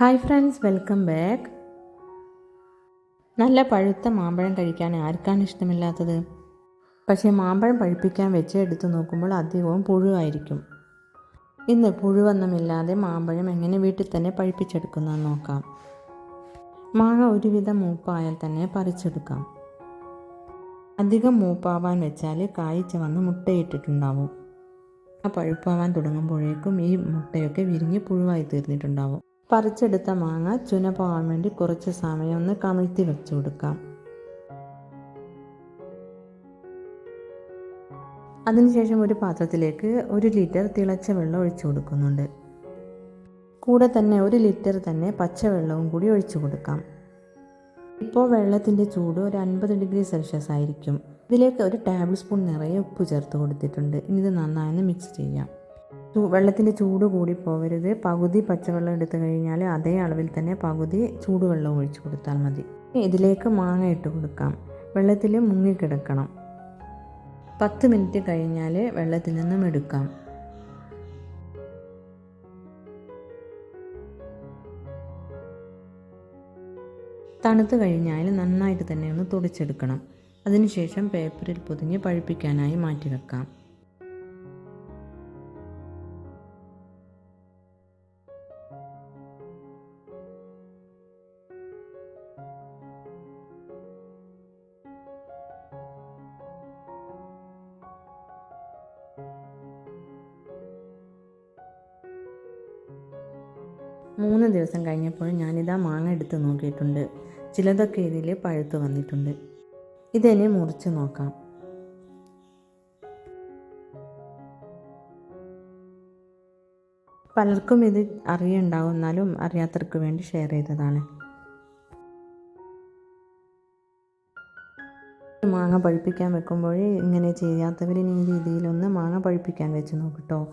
Hi friends welcome back നല്ല പഴുത്ത മാമ്പഴം കഴിക്കാൻ ആർക്കാണ് ഇഷ്ടമില്ലാത്തത്? പക്ഷേ മാമ്പഴം പഴുപ്പിക്കാൻ വെച്ച് എടുത്തു നോക്കുമ്പോൾ അധികവും പുഴുവായിരിക്കും. ഇന്ന് പുഴുവൊന്നുമില്ലാതെ മാമ്പഴം എങ്ങനെ വീട്ടിൽ തന്നെ പഴുപ്പിച്ചെടുക്കുന്നതെന്ന് നോക്കാം. മാങ്ങ ഒരുവിധം മൂപ്പായാൽ തന്നെ പറിച്ചെടുക്കാം. അധികം മൂപ്പാവാൻ വെച്ചാൽ കായ്ച്ച വന്ന് മുട്ടയിട്ടിട്ടുണ്ടാവും. ആ പഴുപ്പാവാൻ തുടങ്ങുമ്പോഴേക്കും ഈ മുട്ടയൊക്കെ വിരിഞ്ഞ് പുഴുവായി തീർന്നിട്ടുണ്ടാവും. പറിച്ചെടുത്ത മാങ്ങ ചുന പോകാൻ വേണ്ടി കുറച്ച് സമയം ഒന്ന് കമിഴ്ത്തി വെച്ചു കൊടുക്കാം. അതിനുശേഷം ഒരു പാത്രത്തിലേക്ക് ഒരു ലിറ്റർ തിളച്ച വെള്ളം ഒഴിച്ചു കൊടുക്കുന്നുണ്ട്. കൂടെ തന്നെ ഒരു ലിറ്റർ തന്നെ പച്ചവെള്ളവും കൂടി ഒഴിച്ചു കൊടുക്കാം. ഇപ്പോൾ വെള്ളത്തിന്റെ ചൂട് ഒരു അൻപത് ഡിഗ്രി സെൽഷ്യസ് ആയിരിക്കും. ഇതിലേക്ക് ഒരു ടേബിൾ സ്പൂൺ നിറയെ ഉപ്പ് ചേർത്ത് കൊടുത്തിട്ടുണ്ട്. ഇനി ഇത് നന്നായി മിക്സ് ചെയ്യാം. വെള്ളത്തിന്റെ ചൂട് കൂടി പോകരുത്. പകുതി പച്ചവെള്ളം എടുത്തു കഴിഞ്ഞാൽ അതേ അളവിൽ തന്നെ പകുതി ചൂടുവെള്ളം ഒഴിച്ചു കൊടുത്താൽ മതി. ഇതിലേക്ക് മാങ്ങ ഇട്ട് കൊടുക്കാം. വെള്ളത്തിൽ മുങ്ങിക്കിടക്കണം പത്ത് മിനിറ്റ് കഴിഞ്ഞാൽ വെള്ളത്തിൽ നിന്നും എടുക്കാം. തണുത്ത് കഴിഞ്ഞാൽ നന്നായിട്ട് തന്നെ ഒന്ന് തുടച്ചെടുക്കണം. അതിനുശേഷം പേപ്പറിൽ പൊതിഞ്ഞ് പഴുപ്പിക്കാനായി മാറ്റി വെക്കാം മൂന്ന് ദിവസം കഴിഞ്ഞപ്പോൾ ഞാനിതാ മാങ്ങ എടുത്ത് നോക്കിയിട്ടുണ്ട്. ചിലതൊക്കെ ഇതിൽ പഴുത്ത് വന്നിട്ടുണ്ട്. ഇതെന്നെ മുറിച്ച് നോക്കാം. പലർക്കും ഇത് അറിയുണ്ടാവും എന്നാലും അറിയാത്തവർക്ക് വേണ്ടി ഷെയർ ചെയ്തതാണ്. മാങ്ങ പഴുപ്പിക്കാൻ വെക്കുമ്പോൾ ഇങ്ങനെ ചെയ്യാത്തവർ ഈ രീതിയിലൊന്ന് മാങ്ങ പഴുപ്പിക്കാൻ വെച്ച് നോക്കട്ടോ